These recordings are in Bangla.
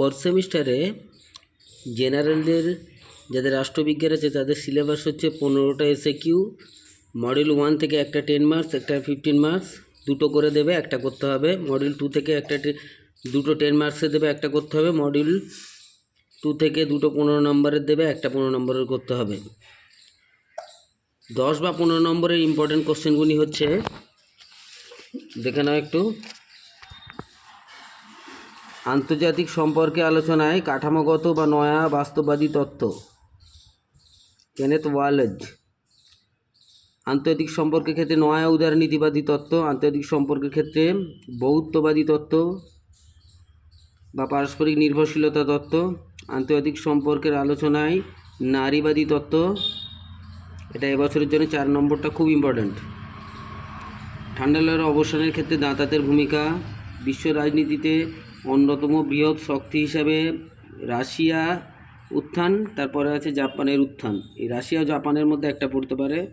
ফোর্থ সেমিস্টারে জেনারেলদের, যাদের রাষ্ট্রবিজ্ঞান আছে, তাদের সিলেবাস হচ্ছে পনেরোটা এসে কিউ মডেল ওয়ান থেকে একটা টেন মার্কস একটা ফিফটিন মার্কস দুটো করে দেবে, একটা করতে হবে। মডেল টু থেকে একটা দুটো টেন মার্কসের দেবে, একটা করতে হবে। মডিউল টু থেকে দুটো পনেরো নম্বরের দেবে, একটা পনেরো নম্বরের করতে হবে। দশ বা পনেরো নম্বরের ইম্পর্টেন্ট কোশ্চেনগুলি হচ্ছে, দেখে নাও একটু। আন্তর্জাতিক সম্পর্কে আলোচনায় কাঠামোগত বা নয়া বাস্তববাদী তত্ত্ব। কেনেথ ওয়ালেজ আন্তর্জাতিক সম্পর্কের ক্ষেত্রে নয়া উদারনীতিবাদী তত্ত্ব, আন্তর্জাতিক সম্পর্কের ক্ষেত্রে বৌদ্ধবাদী তত্ত্ব বা পারস্পরিক নির্ভরশীলতা তত্ত্ব, আন্তর্জাতিক সম্পর্কের আলোচনায় নারীবাদী তত্ত্ব। এটা এবছরের জন্য চার নম্বরটা খুব ইম্পর্ট্যান্ট ঠান্ডা লহরের অবসানের ক্ষেত্রে দাঁতাতের ভূমিকা, বিশ্ব রাজনীতিতে অন্যতম বৃহৎ শক্তি হিসাবে রাশিয়া উত্থান, তারপরে আছে জাপানের উত্থান। এই রাশিয়া জাপানের মধ্যে একটা পড়তে পারে।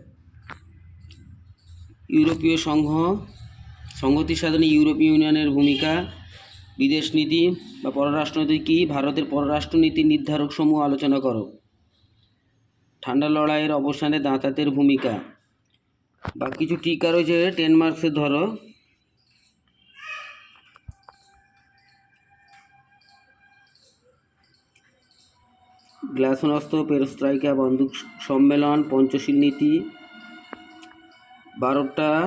ইউরোপীয় সংঘ সংহতি সাধনে ইউরোপীয় ইউনিয়নের ভূমিকা, বিদেশ নীতি বা পররাষ্ট্রনীতি কী? ভারতের পররাষ্ট্রনীতি নির্ধারক সমূহ আলোচনা করো। ঠান্ডা লড়াইয়ের অবসানে দাঁতাতের ভূমিকা। বা কিছু টিকা রয়েছে টেন মার্কসের ধরো। গ্লাসনস্ত পেরস্ত্রাইকা বন্দুক সম্মেলন, পঞ্চশীল নীতি। বারোটা,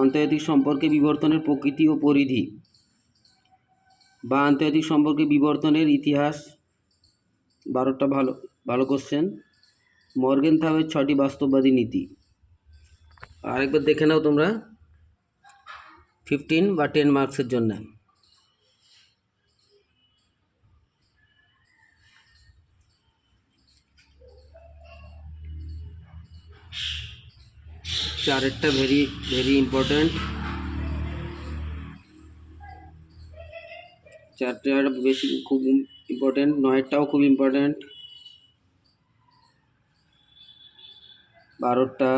আন্তর্জাতিক সম্পর্কে বিবর্তনের প্রকৃতি ও পরিধি। বা আন্তর্জাতিক সম্পর্কে বিবর্তনের ইতিহাস। বারোটা ভালো ভালো কোশ্চেন মর্গেন থামের ছটি বাস্তববাদী নীতি। আরেকবার দেখে নাও তোমরা। ফিফটিন বা টেন মার্কসের জন্য। চারেরটা ভেরি ভেরি ইম্পর্টেন্ট চারটা বেশি খুব ইম্পর্টেন্ট নয়টাও খুব ইম্পর্টেন্ট বারোটা।